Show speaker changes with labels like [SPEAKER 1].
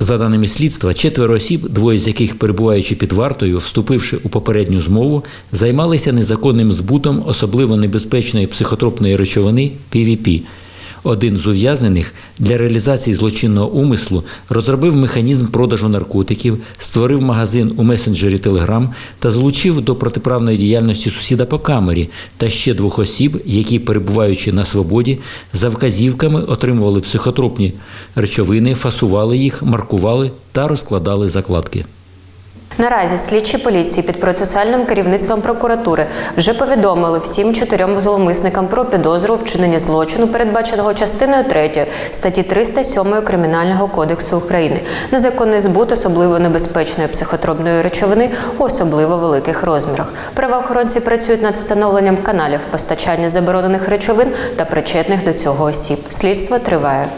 [SPEAKER 1] За даними слідства, четверо осіб, двоє з яких перебуваючи під вартою, вступивши у попередню змову, займалися незаконним збутом особливо небезпечної психотропної речовини ПВП. Один з ув'язнених для реалізації злочинного умислу розробив механізм продажу наркотиків, створив магазин у месенджері Telegram та залучив до протиправної діяльності сусіда по камері та ще двох осіб, які, перебуваючи на свободі, за вказівками отримували психотропні речовини, фасували їх, маркували та розкладали закладки.
[SPEAKER 2] Наразі слідчі поліції під процесуальним керівництвом прокуратури вже повідомили всім чотирьом зловмисникам про підозру у вчиненні злочину, передбаченого частиною 3 статті 307 Кримінального кодексу України, незаконний збут особливо небезпечної психотропної речовини у особливо великих розмірах. Правоохоронці працюють над встановленням каналів постачання заборонених речовин та причетних до цього осіб. Слідство триває.